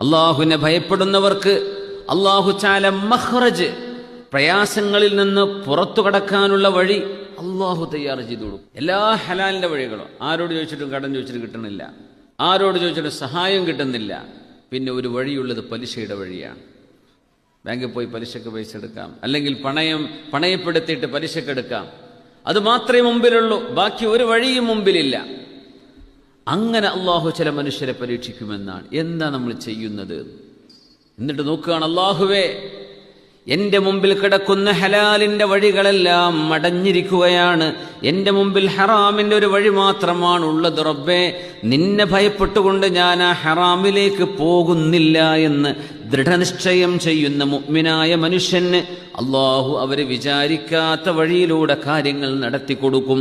അള്ളാഹുവിനെ ഭയപ്പെടുന്നവർക്ക് അള്ളാഹു ചാല മഹ്റജ് പ്രയാസങ്ങളിൽ നിന്ന് പുറത്തു കടക്കാനുള്ള വഴി അള്ളാഹു തയ്യാർ ചെയ്തു കൊടുക്കും. എല്ലാ ഹലാലിന്റെ വഴികളും. ആരോട് ചോദിച്ചിട്ടും കടം ചോദിച്ചിട്ടും കിട്ടണില്ല ആരോട് ചോദിച്ചിട്ടും സഹായം കിട്ടുന്നില്ല. പിന്നെ ഒരു വഴിയുള്ളത് പലിശയുടെ വഴിയാണ്. ബാങ്കിൽ പോയി പലിശക്ക് പൈസ എടുക്കാം. അല്ലെങ്കിൽ പണയം പണയപ്പെടുത്തിയിട്ട് പലിശക്ക് എടുക്കാം. അത് മാത്രമേ മുമ്പിലുള്ളൂ. ബാക്കി ഒരു വഴിയും മുമ്പിലില്ല. അങ്ങനെ അള്ളാഹു ചില മനുഷ്യരെ പരീക്ഷിക്കുമെന്നാണ്. എന്താ നമ്മൾ ചെയ്യുന്നത്? എന്നിട്ട് നോക്കുകയാണ് അള്ളാഹുവേ എന്റെ മുമ്പിൽ കിടക്കുന്ന ഹലാലിന്റെ വഴികളെല്ലാം മടഞ്ഞിരിക്കുകയാണ്. എന്റെ മുമ്പിൽ ഹറാമിന്റെ ഒരു വഴി മാത്രമാണ് ഉള്ളത് റബ്ബേ. നിന്നെ ഭയപ്പെട്ടുകൊണ്ട് ഞാൻ ആ ഹറാമിലേക്ക് പോകുന്നില്ല എന്ന് ദൃഢനിശ്ചയം ചെയ്യുന്ന മുഗ്മിനായ മനുഷ്യന് അള്ളാഹു അവരെ വിചാരിക്കാത്ത വഴിയിലൂടെ കാര്യങ്ങൾ നടത്തി കൊടുക്കും.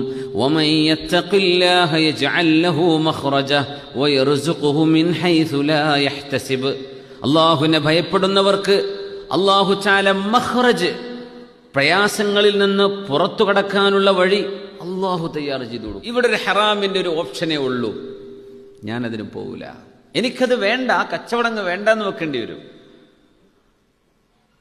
അള്ളാഹുവിനെ ഭയപ്പെടുന്നവർക്ക് അള്ളാഹു ചാല മഹ്റജ് പ്രയാസങ്ങളിൽ നിന്ന് പുറത്തു കടക്കാനുള്ള വഴി അള്ളാഹു തയ്യാർ ചെയ്തു കൊടുക്കും. ഇവിടെ ഒരു ഹെറാമിന്റെ ഒരു ഓപ്ഷനേ ഉള്ളൂ. ഞാനതിന് പോവില്ല. എനിക്കത് വേണ്ട കച്ചവടങ്ങ് കച്ചവടങ്ങ് വേണ്ടെന്ന് വെക്കേണ്ടി വരും.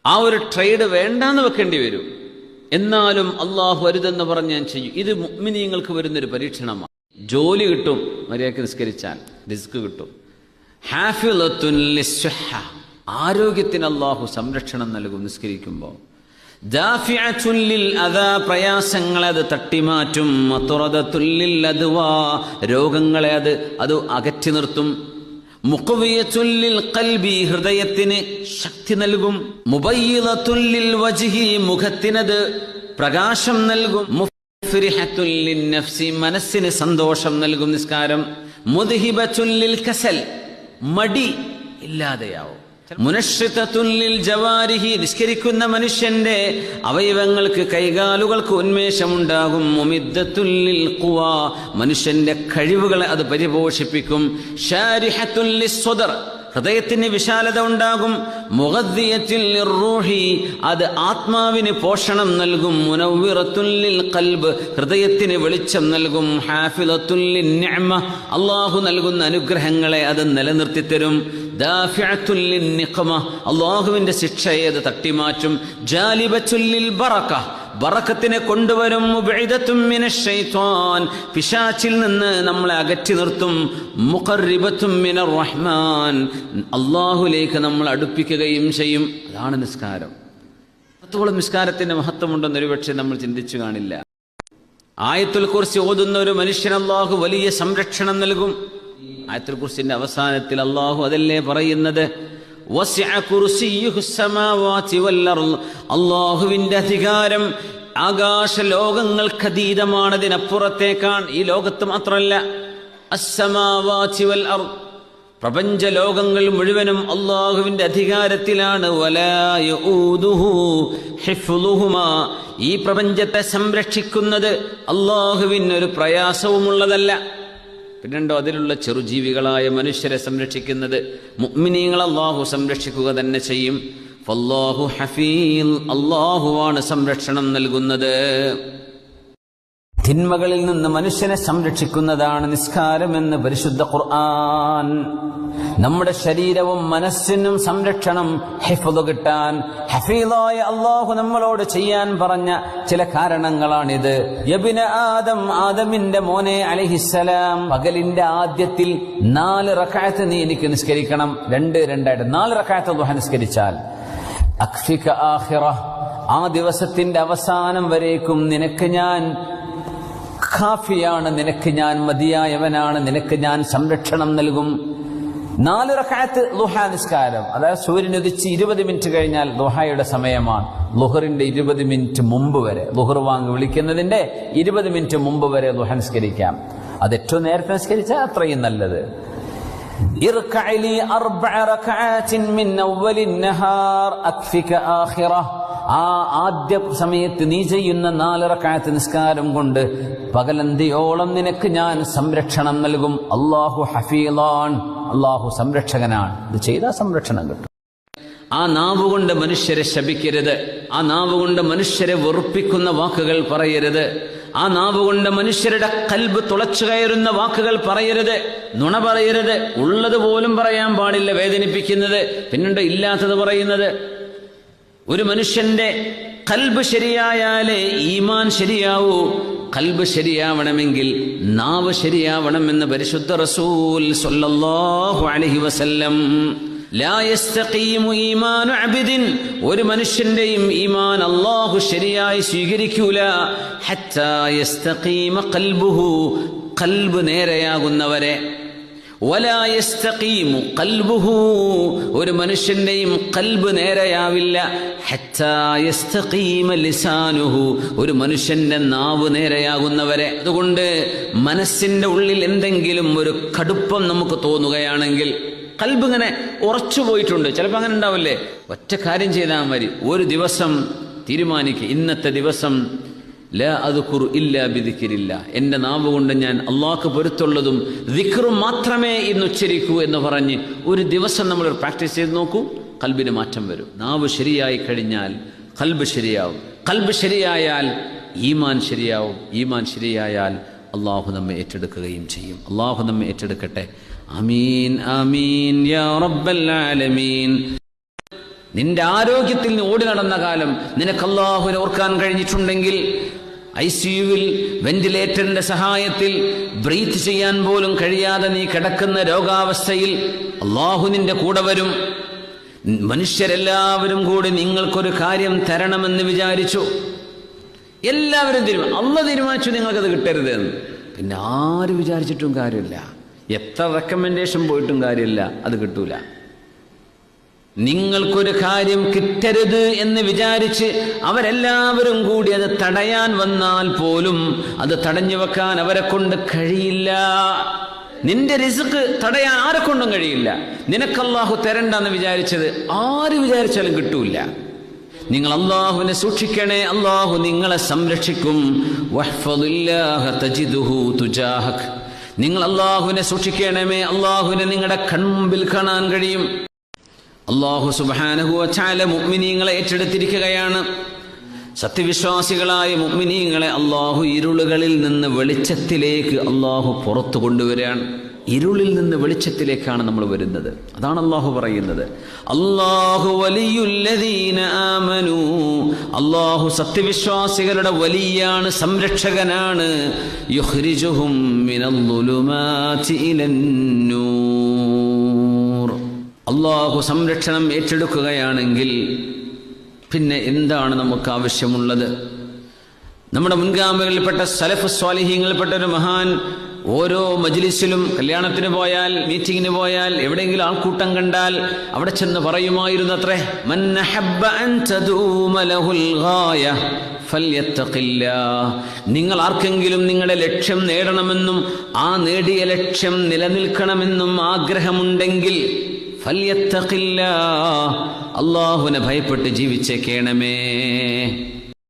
ആ ഒരു ട്രേഡ് വേണ്ടാന്ന് വെക്കേണ്ടി വരും. എന്നാലും അള്ളാഹു അരുതെന്ന് പറഞ്ഞ് ഞാൻ ചെയ്യും. ഇത് മുഗ്മിനിയങ്ങൾക്ക് വരുന്നൊരു പരീക്ഷണമാണ്. ജോലി കിട്ടും മര്യാദയ്ക്ക് നിസ്കരിച്ചാൽ. റിസ്ക് കിട്ടും. ലിസ്സുഹ. ആരോഗ്യത്തിന് അള്ളാഹു സംരക്ഷണം നൽകും നിസ്കരിക്കുമ്പോൾ. പ്രയാസങ്ങളെ അത് തട്ടിമാറ്റും. രോഗങ്ങളെ അത് അത് അകറ്റി നിർത്തും. മുഖവിയത്തുല്ലിൽ കൽബി ഹൃദയത്തിന് ശക്തി നൽകും. മുബയ്യിലത്തുല്ലിൽ വജിഹി മുഖത്തിനത് പ്രകാശം നൽകും. നഫ്സി മനസ്സിന് സന്തോഷം നൽകും നിസ്കാരം. മുദ്ഹിബത്തുല്ലിൽ കസൽ മടി ഇല്ലാതെയാവും. മുനശ്രിതത്തുല്ലിൽ ജവാരിഹി നിഷ്കരിക്കുന്ന മനുഷ്യന്റെ അവയവങ്ങൾക്ക് കൈകാലുകൾക്ക് ഉന്മേഷമുണ്ടാകും. മുമിദ്ദത്തുല്ലിൽ കുവ മനുഷ്യന്റെ കഴിവുകളെ അത് പരിപോഷിപ്പിക്കും. ഷാരിഹത്തുല്ലി സ്വദർ ഹൃദയത്തിന് വിശാലത ഉണ്ടാകും. മുഖദ്ദിയത്തിൽ റൂഹി അത് ആത്മാവിന് പോഷണം നൽകും. മുനവ്വിറത്തുല്ലിൽ കൽബ് ഹൃദയത്തിന് വെളിച്ചം നൽകും. ഹാഫിലത്തുല്ലിൻ അള്ളാഹു നൽകുന്ന അനുഗ്രഹങ്ങളെ അത് നിലനിർത്തി തരും അള്ളാഹുവിന്റെ ശിക്ഷയെ ഏത് തട്ടിമാറ്റും? ജാലിബച്ചുല്ലിൽ ബറക്ക. ബറക്കത്തിനെ കൊണ്ടുവരും. പിശാച്ചിൽ നിന്ന് നമ്മളെ അകറ്റി നിർത്തും. റഹ്മാൻ. അള്ളാഹുലേക്ക് നമ്മൾ അടുപ്പിക്കുകയും ചെയ്യും. അതാണ് നിസ്കാരം. അത്തോളം നിസ്കാരത്തിന്റെ മഹത്വമുണ്ടെന്ന് ഒരുപക്ഷെ നമ്മൾ ചിന്തിച്ചു കാണില്ല. ആയത്തുൽ കുറിച്ച് ഓതുന്ന ഒരു മനുഷ്യൻ അള്ളാഹു വലിയ സംരക്ഷണം നൽകും. ആയത്തുൽ കുറിച്ചിന്റെ അവസാനത്തിൽ അള്ളാഹു അതല്ലേ പറയുന്നത്. അള്ളാഹുവിന്റെ അധികാരം ആകാശ ലോകങ്ങൾക്കതീതമാണ് ഇതിനപ്പുറത്തേക്കാണ് ഈ ലോകത്ത് മാത്രമല്ല അസ്സമാവാതി വൽ അർൾ. പ്രപഞ്ച ലോകങ്ങൾ മുഴുവനും അള്ളാഹുവിന്റെ അധികാരത്തിലാണ്. ഈ പ്രപഞ്ചത്തെ സംരക്ഷിക്കുന്നത് അള്ളാഹുവിനൊരു പ്രയാസവുമുള്ളതല്ല പിന്നെണ്ടോ അതിലുള്ള ചെറുജീവികളായ മനുഷ്യരെ സംരക്ഷിക്കുന്നത് മുഗ്മിനീങ്ങൾ അള്ളാഹു സംരക്ഷിക്കുക തന്നെ ചെയ്യും. ഫല്ലാഹു ഹഫീൽ അള്ളാഹുവാണ് സംരക്ഷണം നൽകുന്നത്. തിന്മകളിൽ നിന്ന് മനുഷ്യനെ സംരക്ഷിക്കുന്നതാണ് നിസ്കാരമെന്ന് പരിശുദ്ധ ഖുർആൻ. നമ്മുടെ ശരീരവും മനസ്സിനും സംരക്ഷണം ഹിഫ്ദ് കിട്ടാൻ ഹഫീലായ അള്ളാഹു നമ്മളോട് ചെയ്യാൻ പറഞ്ഞ ചില കാരണങ്ങളാണിത്. യബിന ആദം ആദമിന്റെ മോനെ അലഹിസലാം പകലിന്റെ ആദ്യത്തിൽ നാല് റക്കായത്ത് നീ എനിക്ക് നിസ്കരിക്കണം. രണ്ട് രണ്ടായിട്ട് നാല് റക്കായത്ത് ദുഹ നിസ്കരിച്ചാൽ. ആ ദിവസത്തിന്റെ അവസാനം വരേക്കും നിനക്ക് ഞാൻ കാഫിയാണ് നിനക്ക് ഞാൻ മതിയായവനാണ് നിനക്ക് ഞാൻ സംരക്ഷണം നൽകും. നാല് റക്കായത്ത് ദുഹ നിസ്കാരം. അതായത് സൂര്യൻ ഉദിച്ച് ഇരുപത് മിനിറ്റ് കഴിഞ്ഞാൽ ദുഹയുടെ സമയമാണ്. ലുഹറിന്റെ ഇരുപത് മിനിറ്റ് മുമ്പ് വരെ. ലുഹർ വാങ്ങി വിളിക്കുന്നതിന്റെ ഇരുപത് മിനിറ്റ് മുമ്പ് വരെ ദുഹ നിസ്കരിക്കാം. അത് ഏറ്റവും നേരത്തെ നിസ്കരിച്ചാൽ അത്രയും നല്ലത്. ഇർക്കഅലി അർബഅ റകഅത്തിൻ മിൻ അവ്വലിൻ നഹാർ അക്ഫിക ആഖിറഹ് ആ ആദ്യ സമയത്ത് നീ ചെയ്യുന്ന നാലിറക്കായത്ത് നിസ്കാരം കൊണ്ട് പകലന്തിയോളം നിനക്ക് ഞാൻ സംരക്ഷണം നൽകും. അള്ളാഹു ഹഫീലാൻ അള്ളാഹു സംരക്ഷകനാണ്. ഇത് ചെയ്താൽ സംരക്ഷണം കിട്ടും. ആ നാവുകൊണ്ട് മനുഷ്യരെ ശപിക്കരുത്. ആ നാവുകൊണ്ട് മനുഷ്യരെ വെറുപ്പിക്കുന്ന വാക്കുകൾ പറയരുത്. ആ നാവുകൊണ്ട് മനുഷ്യരുടെ കൽബ് തുളച്ചു കയറുന്ന വാക്കുകൾ പറയരുത്. നുണ പറയരുത്. ഉള്ളത് പോലും പറയാൻ പാടില്ല വേദനിപ്പിക്കുന്നത്. പിന്നുണ്ട് ഇല്ലാത്തത് പറയുന്നത്. ഒരു മനുഷ്യന്റെ കൽബ് ശരിയായാലേ ഈമാൻ ശരിയാവൂ. കൽബ് ശരിയാവണമെങ്കിൽ നാവ് ശരിയാവണമെന്ന് പരിശുദ്ധ റസൂൽ സൊല്ലാഹു അലൈഹി വസല്ലം. ഒരു മനുഷ്യന്റെയും ഈമാൻ അള്ളാഹു ശരിയായി സ്വീകരിക്കൂല. കൽബ് നേരെയാകുന്നവരെ ഒരു മനുഷ്യന്റെയും കൽബ് നേരെയാവില്ല. ഒരു മനുഷ്യന്റെ നാവ് നേരെയാകുന്നവരെ. അതുകൊണ്ട് മനസ്സിന്റെ ഉള്ളിൽ എന്തെങ്കിലും ഒരു കടുപ്പം നമുക്ക് തോന്നുകയാണെങ്കിൽ കൽബ് ഇങ്ങനെ ഉറച്ചു പോയിട്ടുണ്ട്. ചിലപ്പോൾ അങ്ങനെ ഉണ്ടാവില്ലേ? ഒറ്റ കാര്യം ചെയ്താൽ മതി. ഒരു ദിവസം തീരുമാനിക്കുക ഇന്നത്തെ ദിവസം ല അതുക്കുറു ഇല്ല ബിദിക്കിരില്ല എന്റെ നാവ് കൊണ്ട് ഞാൻ അള്ളാഹ്ക്ക് പൊരുത്തുള്ളതും ദിക്റും മാത്രമേ ഇന്ന് ഉച്ചരിക്കൂ എന്ന് പറഞ്ഞ് ഒരു ദിവസം നമ്മൾ പ്രാക്ടീസ് ചെയ്ത് നോക്കൂ കൽബിന് മാറ്റം വരും. നാവ് ശരിയായി കഴിഞ്ഞാൽ കൽബ് ശരിയാവും. കൽബ് ശരിയായാൽ ഈമാൻ ശരിയാവും. ഈമാൻ ശരിയായാൽ അള്ളാഹു നമ്മെ ഏറ്റെടുക്കുകയും ചെയ്യും. അള്ളാഹു നമ്മെ ഏറ്റെടുക്കട്ടെ. അമീൻ അമീൻ യാ റബ്ബൽ ആലമീൻ. നിന്റെ ആരോഗ്യത്തിൽ നീ ഓടി നടന്ന കാലം നിനക്ക് അള്ളാഹുവിനെ ഓർക്കാൻ കഴിഞ്ഞിട്ടുണ്ടെങ്കിൽ ഐ സിയുവിൽ വെന്റിലേറ്ററിന്റെ സഹായത്തിൽ ബ്രീത്ത് ചെയ്യാൻ പോലും കഴിയാതെ നീ കിടക്കുന്ന രോഗാവസ്ഥയിൽ അള്ളാഹു നിന്റെ കൂടെ വരും. മനുഷ്യരെല്ലാവരും കൂടി നിങ്ങൾക്കൊരു കാര്യം തരണമെന്ന് വിചാരിച്ചു. എല്ലാവരും തീരുമാനം അല്ല തീരുമാനിച്ചു നിങ്ങൾക്കത് കിട്ടരുത് എന്ന് പിന്നെ ആര് വിചാരിച്ചിട്ടും കാര്യമില്ല. എത്ര റെക്കമെൻഡേഷൻ പോയിട്ടും കാര്യമില്ല. അത് കിട്ടൂല. നിങ്ങൾക്കൊരു കാര്യം കിട്ടരുത് എന്ന് വിചാരിച്ച് അവരെല്ലാവരും കൂടി അത് തടയാൻ വന്നാൽ പോലും അത് തടഞ്ഞു വെക്കാൻ അവരെ കൊണ്ട് കഴിയില്ല. നിന്റെ റിസ്ക് തടയാൻ ആരെ കൊണ്ടും കഴിയില്ല. നിനക്ക് അള്ളാഹു തരണ്ടെന്ന് വിചാരിച്ചത് ആര് വിചാരിച്ചാലും കിട്ടൂല. നിങ്ങൾ അള്ളാഹുവിനെ സൂക്ഷിക്കണേ. അള്ളാഹു നിങ്ങളെ സംരക്ഷിക്കും. നിങ്ങൾ അള്ളാഹുവിനെ സൂക്ഷിക്കണമേ. അള്ളാഹുവിനെ നിങ്ങളുടെ കൺമുമ്പിൽ കാണാൻ കഴിയും. അള്ളാഹു സുബാനഹുവച്ചാല മുഗ്മിനീങ്ങളെ ഏറ്റെടുത്തിരിക്കുകയാണ്. സത്യവിശ്വാസികളായ മുഗ്മിനീങ്ങളെ അള്ളാഹു ഇരുളുകളിൽ നിന്ന് വെളിച്ചത്തിലേക്ക് അള്ളാഹു പുറത്തു കൊണ്ടുവരികയാണ്. ഇരുളിൽ നിന്ന് വെളിച്ചത്തിലേക്കാണ് നമ്മൾ വരുന്നത്. അതാണ് അള്ളാഹു പറയുന്നത്. അള്ളാഹു ആമനു. അള്ളാഹു സത്യവിശ്വാസികളുടെ വലിയാണ് സംരക്ഷകനാണ്. യുഹ്രിജുഹും മിനൽ ഇലന്നൂർ അള്ളാഹു സംരക്ഷണം ഏറ്റെടുക്കുകയാണെങ്കിൽ പിന്നെ എന്താണ് നമുക്ക് ആവശ്യമുള്ളത് നമ്മുടെ മുൻഗാമികളിൽപ്പെട്ട സലഫ് സ്വാലിഹീങ്ങളിൽപ്പെട്ട ഒരു മഹാൻ ഓരോ മജ്ലിസിലും കല്യാണത്തിന് പോയാൽ മീറ്റിങ്ങിന് പോയാൽ എവിടെയെങ്കിലും ആൾക്കൂട്ടം കണ്ടാൽ അവിടെ ചെന്ന് പറയുമായിരുന്നു അത്രേ. നിങ്ങൾ ആർക്കെങ്കിലും നിങ്ങളുടെ ലക്ഷ്യം നേടണമെന്നും ആ നേടിയ ലക്ഷ്യം നിലനിൽക്കണമെന്നും ആഗ്രഹമുണ്ടെങ്കിൽ. അള്ളാഹുവിനെ ഭയപ്പെട്ട് ജീവിച്ചേക്കേണമേ